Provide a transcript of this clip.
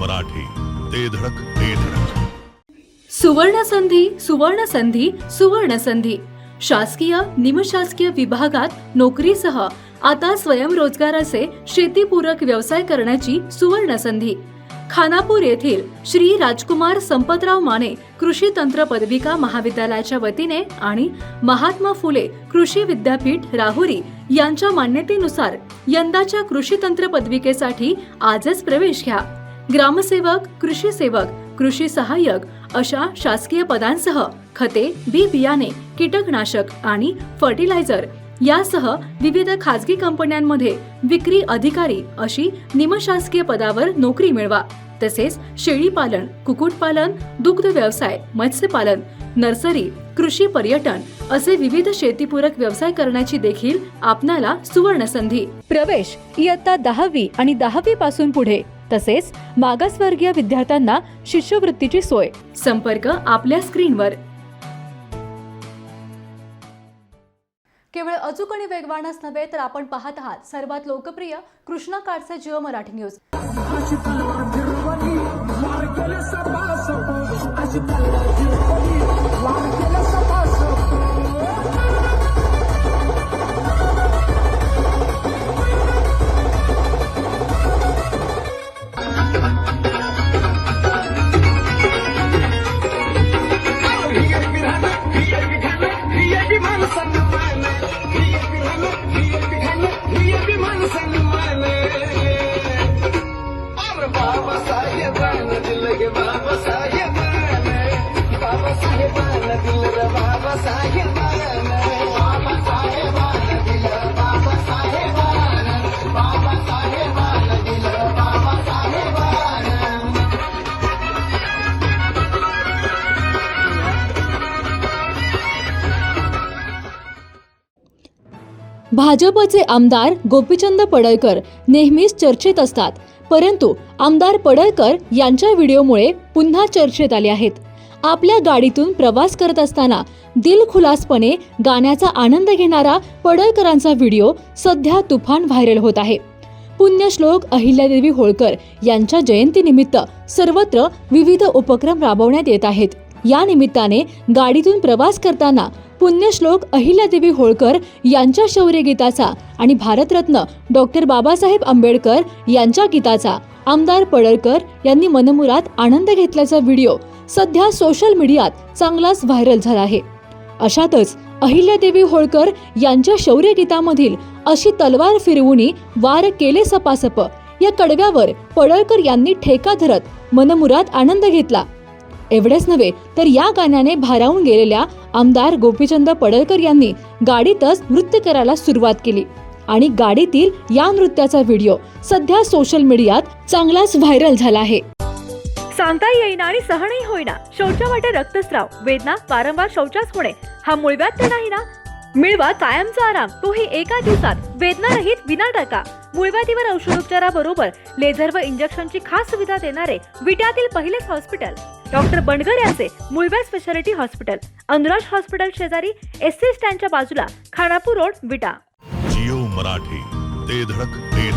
मराठी. ते धडक ते धडक. सुवर्ण संधी सुवर्ण संधी सुवर्ण संधी शासकीय निमशासकीय विभागात नोकरीसह आता स्वयंरोजगाराचे शेतीपूरक व्यवसाय करण्याची सुवर्ण संधी खानापूर येथील श्री राजकुमार संपतराव माने कृषी तंत्र पदविका महाविद्यालयाच्या वतीने आणि महात्मा फुले कृषी विद्यापीठ राहुरी यांच्या मान्यतेनुसार यंदाच्या कृषी तंत्र पदविकेसाठी आजच प्रवेश घ्या. ग्रामसेवक कृषी सेवक कृषी सहाय्यक अशा शासकीय पदांसह खते बी बियाणे कीटकनाशक आणि फर्टिलायझर यासह विविध खाजगी कंपन्यांमध्ये विक्री अधिकारी अशी निमशासकीय पदावर नोकरी मिळवा. तसेच शेळीपालन कुक्कुटपालन दुग्ध व्यवसाय मत्स्यपालन नर्सरी कृषी पर्यटन असे विविध शेतीपूरक व्यवसाय करण्याची देखील आपणाला सुवर्ण संधी प्रवेश इयत्ता दहावी आणि दहावी पासून पुढे. तसेच मागासवर्गीय विद्यार्थ्यांना शिष्यवृत्तीची सोय. संपर्क आपल्या स्क्रीनवर. केवळ अचूक आणि वेगवानच नव्हे तर आपण पाहत आहात सर्वात लोकप्रिय कृष्णा काडचे जिओ मराठी न्यूज. सन्मान प्रिय विधान प्रिय विधान प्रिय विमान सन्मान और बाबा साहेबान भाजपचे आमदार गोपीचंद पडळकर नेहमीच चर्चेत असतात. परंतु आमदार पडळकर यांच्या व्हिडिओमुळे पुन्हा चर्चेत आले आहेत. आपल्या गाडीतून प्रवास करत असताना दिलखुलासपणे गाण्याचा आनंद घेणारा पडळकरांचा व्हिडिओ सध्या तुफान व्हायरल होत आहे. पुण्यश्लोक अहिल्यादेवी होळकर यांच्या जयंतीनिमित्त सर्वत्र विविध उपक्रम राबवण्यात येत आहेत. या निमित्ताने गाडीतून प्रवास करताना पुण्यश्लोक अहिल्यादेवी होळकर यांच्या शौर्य गीताचा आणि भारतरत्न डॉक्टर बाबासाहेब आंबेडकर यांच्या गीताचा. आमदार पडळकर यांनी मनमुरात आनंद घेतल्याचा व्हिडिओ सध्या सोशल मीडियात चांगलाच व्हायरल झाला आहे. अशातच अहिल्यादेवी होळकर यांच्या शौर्य गीतामधील अशी तलवार फिरवूनी वार केले सपासप या कडव्यावर पडळकर यांनी ठेका धरत मनमुरात आनंद घेतला. एवढेच नव्हे तर या गाण्याने भारावून गेलेल्या आमदार गोपीचंद पडळकर यांनी गाडीतच नृत्य करायला सुरुवात केली. आणि गाडीतील या नृत्याचा व्हिडिओ सध्या सोशल मीडियात चांगलाच व्हायरल झाला आहे. सांगता येईना आणि सहनही होईना. शौचा वाटे रक्तस्राव. वेदना वारंवार शौचास होणे. हा मूळव्याध तर नाही ना? मिळवा कायमचा आराम. तोही एका दिवसात. वेदना रहित विना टाका मूळव्याधीवर औषधोपचाराबरोबर लेझर व इंजेक्शनची खास सुविधा देणारे विट्यातील पहिलेच हॉस्पिटल. डॉक्टर बंडगर यांचे मुळव्या स्पेशालिटी हॉस्पिटल अनुराज हॉस्पिटल शेजारी एस सी स्टँडच्या बाजूला खानापूर रोड विटा. जिओ मराठी ते धडक ते